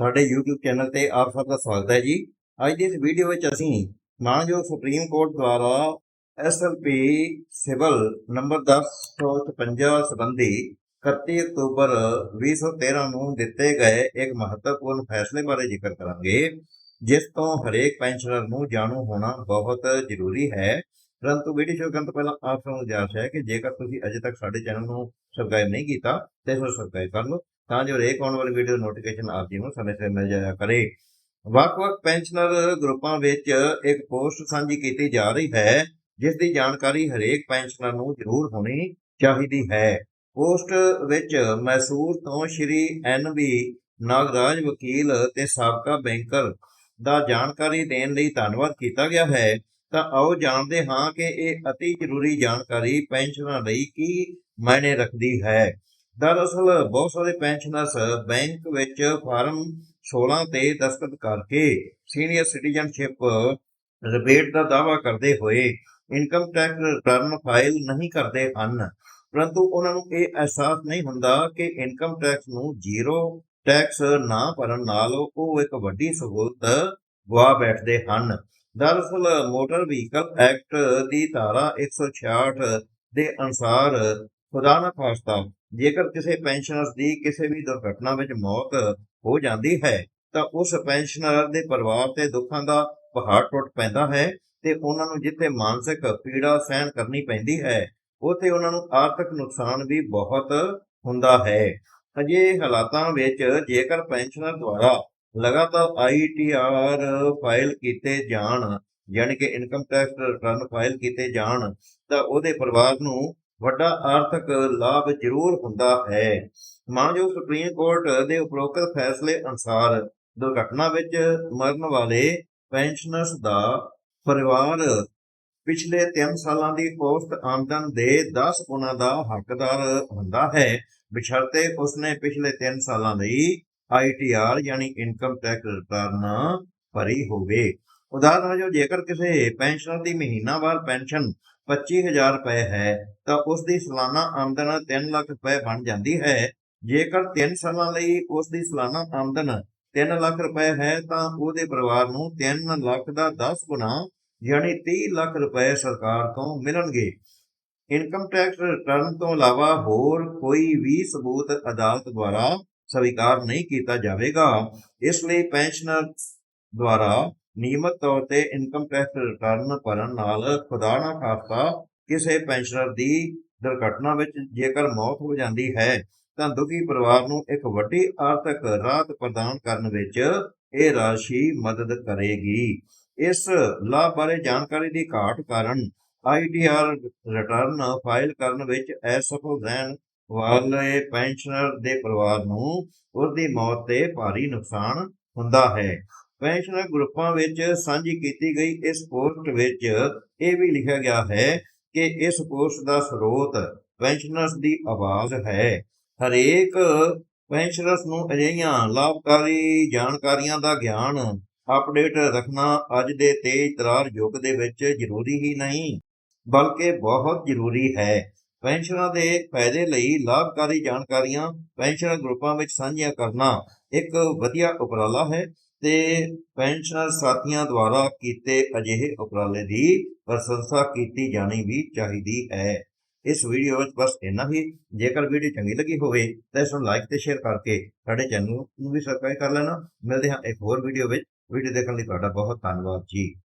ਸਾਡੇ YouTube channel ਤੇ ਆਪ ਸਭ ਦਾ ਸਵਾਗਤ ਹੈ ਜੀ। ਅੱਜ ਦੀ ਇਸ ਵੀਡੀਓ ਵਿੱਚ ਅਸੀਂ ਮਾਨਯੋਗ ਸੁਪਰੀਮ ਕੋਰਟ ਦੁਆਰਾ ਐਸਐਲਪੀ ਸਿਵਲ ਨੰਬਰ 1056 ਸੰਬੰਧੀ 31 ਅਕਤੂਬਰ 2013 ਨੂੰ ਦਿੱਤੇ ਗਏ ਇੱਕ ਮਹੱਤਵਪੂਰਨ ਫੈਸਲੇ ਬਾਰੇ ਜ਼ਿਕਰ ਕਰਾਂਗੇ, ਜਿਸ ਤੋਂ ਹਰੇਕ ਪੈਨਸ਼ਨਰ ਨੂੰ ਜਾਣੂ ਹੋਣਾ ਬਹੁਤ ਜ਼ਰੂਰੀ ਹੈ। ਪਰੰਤੂ ਵੀਡੀਓ ਸ਼ੁਰੂ ਕਰਨ ਤੋਂ ਪਹਿਲਾਂ ਆਪ ਸਭ ਨੂੰ ਗੁਜ਼ਾਰਿਸ਼ ਹੈ ਕਿ ਜੇਕਰ ਤੁਸੀਂ ਅਜੇ ਤੱਕ ਸਾਡੇ ਚੈਨਲ ਨੂੰ ਸਬਸਕ੍ਰਾਈਬ ਨਹੀਂ ਕੀਤਾ, ਤੇ ਇਸ ਨੂੰ ਸਬਸਕ੍ਰਾਈਬ ਕਰ ਲਓ। ਤਾਂ ਜੋ ਹਰੇਕ ਆਉਣ ਵਾਲੀ ਵੀਡੀਓ ਨੋਟੀਫਿਕੇਸ਼ਨ ਆਪ ਜੀ ਨੂੰ ਸਮੇਂ ਸਿਰ ਮਿਲ ਜਾਇਆ ਕਰੇ। ਵੱਖ-ਵੱਖ ਪੈਨਸ਼ਨਰ ਗਰੁੱਪਾਂ ਵਿੱਚ ਇੱਕ ਪੋਸਟ ਸਾਂਝੀ ਕੀਤੀ ਜਾ ਰਹੀ ਹੈ, ਜਿਸ ਦੀ ਜਾਣਕਾਰੀ ਹਰੇਕ ਪੈਨਸ਼ਨਰ ਨੂੰ ਜ਼ਰੂਰ ਹੋਣੀ ਚਾਹੀਦੀ ਹੈ। ਪੋਸਟ ਵਿੱਚ ਮੈਸੂਰ ਤੋਂ ਸ਼੍ਰੀ ਐਨ ਬੀ ਨਾਗਰਾਜ ਵਕੀਲ ਤੇ ਸਾਬਕਾ ਬੈਂਕਰ ਦਾ ਜਾਣਕਾਰੀ ਦੇਣ ਲਈ ਧੰਨਵਾਦ ਕੀਤਾ ਗਿਆ ਹੈ। ਤਾਂ ਆਓ ਜਾਣਦੇ ਹਾਂ ਕਿ ਇਹ ਅਤੀ ਜ਼ਰੂਰੀ ਜਾਣਕਾਰੀ ਪੈਨਸ਼ਨਰਾਂ ਲਈ ਕੀ ਮਾਇਨੇ ਰੱਖਦੀ ਹੈ। ਦਰਅਸਲ ਬਹੁਤ ਸਾਰੇ ਪੈਨਸ਼ਨਰਸ ਬੈਂਕ ਵਿੱਚ ਫਾਰਮ 16 ਤੇ ਦਸਤਖਤ ਕਰਕੇ ਸੀਨੀਅਰ ਸਿਟੀਜ਼ਨਸ਼ਿਪ ਰਿਬੇਟ ਦਾ ਦਾਅਵਾ ਕਰਦੇ ਹੋਏ ਇਨਕਮ ਟੈਕਸ ਰਿਟਰਨ ਫਾਈਲ ਨਹੀਂ ਕਰਦੇ ਹਨ। ਪਰੰਤੂ ਉਹਨਾਂ ਨੂੰ ਇਹ ਅਹਿਸਾਸ ਨਹੀਂ ਹੁੰਦਾ ਕਿ ਇਨਕਮ ਟੈਕਸ ਨੂੰ ਜ਼ੀਰੋ ਟੈਕਸ ਨਾ ਭਰਨ ਨਾਲ ਉਹ ਇੱਕ ਵੱਡੀ ਸਹੂਲਤ ਗਵਾ ਬੈਠਦੇ ਹਨ। ਦਰਅਸਲ ਮੋਟਰ ਵਹੀਕਲ ਐਕਟ ਦੀ ਧਾਰਾ 166 ਦੇ ਅਨੁਸਾਰ ਖੁਦਾ ਨਾ ਖਾਸਤਾ, ਜੇਕਰ ਕਿਸੇ ਪੈਨਸ਼ਨਰ ਦੀ ਕਿਸੇ ਵੀ ਦੁਰਘਟਨਾ ਵਿੱਚ ਮੌਤ ਹੋ ਜਾਂਦੀ ਹੈ, ਤਾਂ ਉਸ ਪੈਨਸ਼ਨਰ ਦੇ ਪਰਿਵਾਰ ਤੇ ਦੁੱਖਾਂ ਦਾ ਪਹਾੜ ਟੁੱਟ ਪੈਂਦਾ ਹੈ ਤੇ ਉਹਨਾਂ ਨੂੰ ਜਿੱਥੇ ਮਾਨਸਿਕ ਪੀੜਾ ਸਹਿਣ ਕਰਨੀ ਪੈਂਦੀ ਹੈ, ਉੱਥੇ ਉਹਨਾਂ ਨੂੰ ਆਰਥਿਕ ਨੁਕਸਾਨ ਵੀ ਬਹੁਤ ਹੁੰਦਾ ਹੈ। ਅਜੇ ਹਾਲਾਤਾਂ ਵਿੱਚ ਜੇਕਰ ਪੈਨਸ਼ਨਰ ਦੁਆਰਾ ਲਗਾਤਾਰ ਆਈਟੀਆਰ ਫਾਈਲ ਕੀਤੇ ਜਾਣ, ਯਾਨੀ ਕਿ ਇਨਕਮ ਟੈਕਸ ਰਿਟਰਨ ਫਾਈਲ ਕੀਤੇ ਜਾਣ, ਤਾਂ ਉਹਦੇ ਪਰਿਵਾਰ ਨੂੰ ਵੱਡਾ ਆਰਥਿਕ ਲਾਭ ਜ਼ਰੂਰ ਹੁੰਦਾ ਹੈ। ਮਾਨਯੋਗ ਸੁਪਰੀਮ ਕੋਰਟ ਦੇ ਉਪਰੋਕਤ ਫੈਸਲੇ ਅਨੁਸਾਰ ਦੁਰਘਟਨਾ ਵਿੱਚ ਮਰਨ ਵਾਲੇ ਪੈਨਸ਼ਨਰਸ ਦਾ ਪਰਿਵਾਰ ਪਿਛਲੇ 3 ਸਾਲਾਂ ਦੀ ਔਸਤ ਆਮਦਨ ਦੇ 10 ਗੁਣਾ ਦਾ ਹੱਕਦਾਰ ਹੁੰਦਾ ਹੈ। ਬਸ਼ਰਤੇ ਉਸਨੇ ਪਿਛਲੇ 3 ਸਾਲਾਂ ਲਈ ਆਈਟੀਆਰ ਯਾਨੀ ਇਨਕਮ ਟੈਕਸ ਰਿਟਰਨ ਭਰੀ ਹੋਵੇ। ਉਦਾਹਰਨ ਵਜੋਂ ਜੇਕਰ ਕਿਸੇ ਪੈਨਸ਼ਨਰ ਦੀ ਮਹੀਨਾਵਾਰ ਪੈਨਸ਼ਨ 25000 ਰੁਪਏ ਹੈ, ਤਾਂ ਉਸ ਦੀ ਸਾਲਾਨਾ ਆਮਦਨ 3 ਲੱਖ ਰੁਪਏ ਬਣ ਜਾਂਦੀ ਹੈ। ਜੇਕਰ 3 ਸਾਲਾਂ ਲਈ ਉਸ ਦੀ ਸਾਲਾਨਾ ਆਮਦਨ 3 ਲੱਖ ਰੁਪਏ ਹੈ, ਤਾਂ ਉਹਦੇ ਪਰਿਵਾਰ ਨੂੰ 3 ਲੱਖ ਦਾ 10 ਗੁਣਾ ਯਾਨੀ 30 ਲੱਖ ਰੁਪਏ ਸਰਕਾਰ ਤੋਂ ਮਿਲਣਗੇ। ਇਨਕਮ ਟੈਕਸ ਰਿਟਰਨ ਤੋਂ ਇਲਾਵਾ ਹੋਰ ਕੋਈ ਵੀ ਸਬੂਤ ਅਦਾਲਤ ਦੁਆਰਾ ਸਵੀਕਾਰ ਨਹੀਂ ਕੀਤਾ ਜਾਵੇਗਾ। ਇਸ ਲਈ ਪੈਨਸ਼ਨਰ ਦੁਆਰਾ ਨਿਯਮਤ ਤੌਰ ਤੇ ਇਨਕਮ ਟੈਕਸ ਰਿਟਰਨ ਭਰਨ ਨਾਲ ਖੁਦਾ ਨਾ ਖਾਸਤਾ ਕਿਸੇ ਪੈਨਸ਼ਨਰ ਦੀ ਦੁਰਘਟਨਾ ਵਿੱਚ ਜੇਕਰ ਮੌਤ ਹੋ ਜਾਂਦੀ ਹੈ, ਤਾਂ ਦੁਖੀ ਪਰਿਵਾਰ ਨੂੰ ਇੱਕ ਵੱਡੀ ਆਰਥਿਕ ਰਾਹਤ ਪ੍ਰਦਾਨ ਕਰਨ ਵਿੱਚ ਇਹ ਰਾਸ਼ੀ ਮਦਦ ਕਰੇਗੀ। ਇਸ ਲਾਭ ਬਾਰੇ ਜਾਣਕਾਰੀ ਦੀ ਘਾਟ ਕਾਰਨ ਆਈਟੀਆਰ ਰਿਟਰਨ ਫਾਈਲ ਕਰਨ ਵਿੱਚ ਅਸਫਲ ਰਹਿਣ ਵਾਲੇ ਪੈਨਸ਼ਨਰ ਦੇ ਪਰਿਵਾਰ ਨੂੰ ਉਸ ਦੀ ਮੌਤ ਤੇ ਭਾਰੀ ਨੁਕਸਾਨ ਹੁੰਦਾ ਹੈ। ਪੈਨਸ਼ਨਰ ਗਰੁੱਪਾਂ ਵਿੱਚ ਸਾਂਝੀ ਕੀਤੀ ਗਈ ਇਸ ਪੋਸਟ ਵਿੱਚ ਇਹ ਵੀ ਲਿਖਿਆ ਗਿਆ ਹੈ ਕਿ ਇਸ ਪੋਸਟ ਦਾ ਸਰੋਤ ਪੈਨਸ਼ਨਰਸ ਦੀ ਆਵਾਜ਼ ਹੈ। ਹਰੇਕ ਪੈਨਸ਼ਨਰਸ ਨੂੰ ਅਜਿਹੀਆਂ ਲਾਭਕਾਰੀ ਜਾਣਕਾਰੀਆਂ ਦਾ ਗਿਆਨ ਅਪਡੇਟ ਰੱਖਣਾ ਅੱਜ ਦੇ ਤੇਜ਼ ਤਰਾਰ ਯੁੱਗ ਦੇ ਵਿੱਚ ਜ਼ਰੂਰੀ ਹੀ ਨਹੀਂ, ਬਲਕਿ ਬਹੁਤ ਜ਼ਰੂਰੀ ਹੈ। ਪੈਨਸ਼ਨਾਂ ਦੇ ਫਾਇਦੇ ਲਈ ਲਾਭਕਾਰੀ ਜਾਣਕਾਰੀਆਂ ਪੈਨਸ਼ਨਰ ਗਰੁੱਪਾਂ ਵਿੱਚ ਸਾਂਝੀਆਂ ਕਰਨਾ ਇੱਕ ਵਧੀਆ ਉਪਰਾਲਾ ਹੈ। ਤੇ ਪੈਨਸ਼ਨਰ ਸਾਥੀਆਂ ਦੁਆਰਾ ਕੀਤੇ ਅਜਿਹੇ ਉਪਰਾਲੇ ਦੀ ਪ੍ਰਸ਼ੰਸਾ ਕੀਤੀ ਜਾਣੀ ਵੀ ਚਾਹੀਦੀ ਹੈ। ਇਸ ਵੀਡੀਓ ਵਿੱਚ ਬਸ ਇੰਨਾ ਹੀ। ਜੇਕਰ ਵੀਡੀਓ ਚੰਗੀ ਲੱਗੀ ਹੋਵੇ ਤਾਂ ਇਸ ਨੂੰ ਲਾਈਕ ਤੇ ਸ਼ੇਅਰ ਕਰਕੇ ਸਾਡੇ ਚੈਨਲ ਨੂੰ ਵੀ ਸਬਸਕ੍ਰਾਈਬ ਕਰ ਲੈਣਾ। ਮਿਲਦੇ ਹਾਂ ਇੱਕ ਹੋਰ ਵੀਡੀਓ ਵਿੱਚ। ਵੀਡੀਓ ਦੇਖਣ ਲਈ ਤੁਹਾਡਾ ਬਹੁਤ ਧੰਨਵਾਦ ਜੀ।